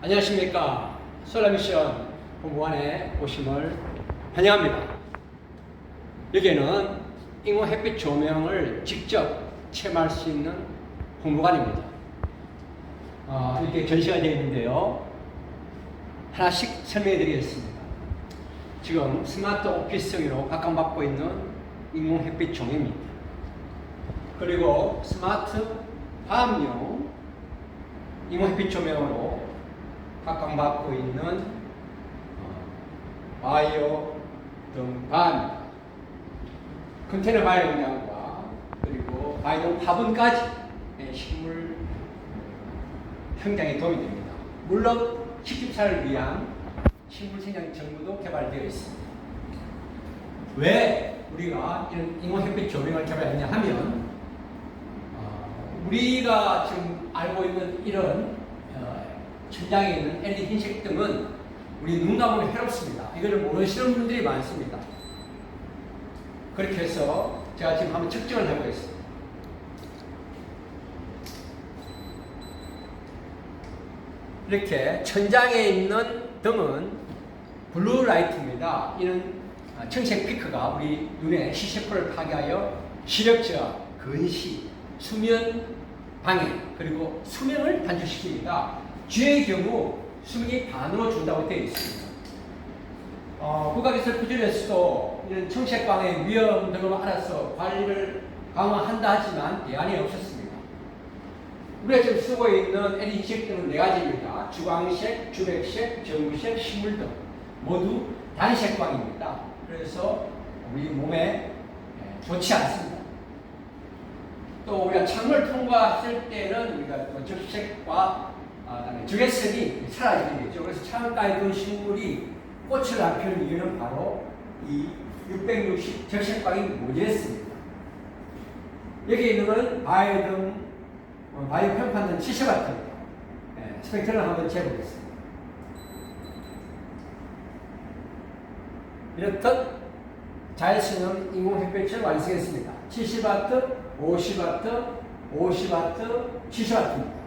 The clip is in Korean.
안녕하십니까. 솔라미션 본부관에 오심을 환영합니다. 여기는 인공 햇빛 조명을 직접 체험할 수 있는 공부관입니다. 아, 이렇게 전시가 되어 있는데요. 하나씩 설명해 드리겠습니다. 지금 스마트 오피스형으로 각광받고 있는 인공 햇빛 조명입니다. 그리고 스마트 화합용 인공 햇빛 조명으로 각광받고 있는 어, 바이오 등반 컨테이너 바이오 용량과 그리고 바이오 화분까지 예, 식물 성장에 도움이 됩니다. 물론 식집사를 위한 식물 생장 정보도 개발되어 있습니다. 왜 우리가 이런 인공 햇빛 조명을 개발했냐 하면 어, 우리가 지금 알고 있는 이런 어, 천장에 있는 LED 흰색 등은 우리 눈 감으면 해롭습니다. 이걸 모르시는 분들이 많습니다. 그렇게 해서 제가 지금 한번 측정을 해보겠습니다. 이렇게 천장에 있는 등은 블루 라이트입니다. 이는 아, 청색 피크가 우리 눈의 시세포를 파괴하여 시력 저하, 근시, 수면 방해, 그리고 수명을 단축시킵니다. 쥐의 경우 수명이 반으로 준다고 되어 있습니다. 어, 국가기술 부지에서도 이런 청색광의 위험 등을 알아서 관리를 강화한다 하지만 대안이 없었습니다. 우리가 지금 쓰고 있는 LED 색등은 네 가지입니다. 주광색, 주백색, 정구색, 식물 등 모두 단색광입니다. 그래서 우리 몸에 예, 좋지 않습니다. 또 우리가 창을 통과했을 때는 우리가 또 적색과 아, 그다음에 적외선이 사라지게 되죠. 그래서 창가에 둔 식물이 꽃을 안 피우는 이유는 바로 이 660 적색광이 모자랐습니다. 여기 있는 것은 바이오 등 어, 바이오 평판 등 70W입니다. 예, 스펙트럼을 한번 재보겠습니다. 이렇듯 자연스러운 인공 햇빛을 완성했습니다. 70W, 50W, 50W, 70W입니다.